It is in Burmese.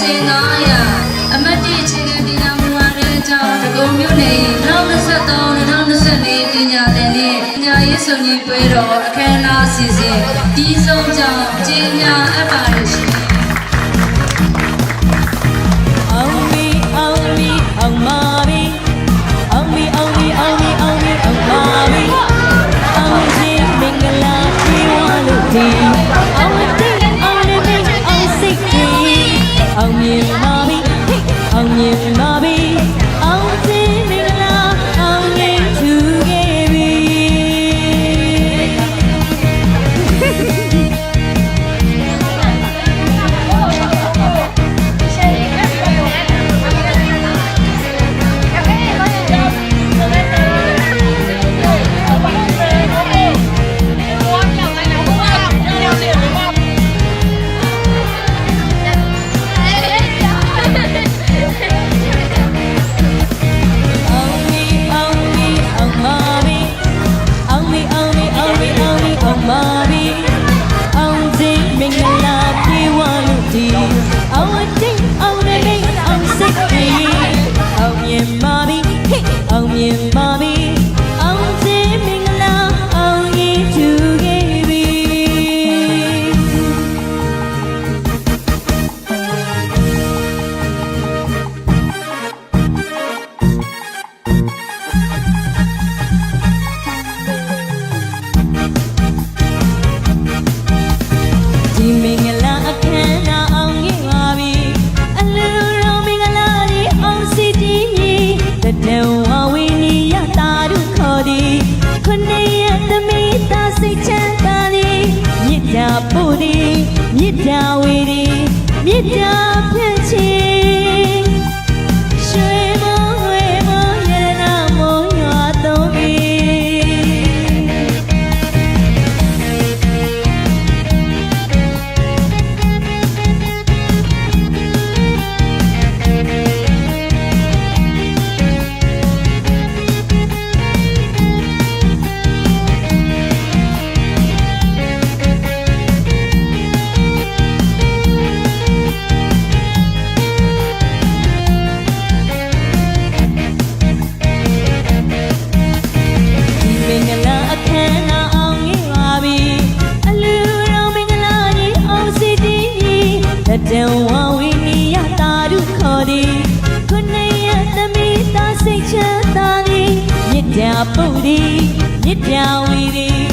စင်သောအရာအမတ်တခြေခံပညာမူဝါဒအကြောင်းဒဂုံမြို့နယ်2023-2024ပညာသင်နှင့်ပညာရေးဆောင်ရွက်ပွဲတော်အခမ်းအနားအစီအစဉ်ပြီးဆုံးကြောင်းကြေညာအပ်ပါတယ် in my တာဝေဒီမြစ်တာဖြန့်ချင် တတဝဝိနိယတာရုခေါ်သည်ခုနေယသမီးသားစိတ်ချမ်းသာသည်မြစ်တာပုတ်သည်မြစ်တာဝီသည်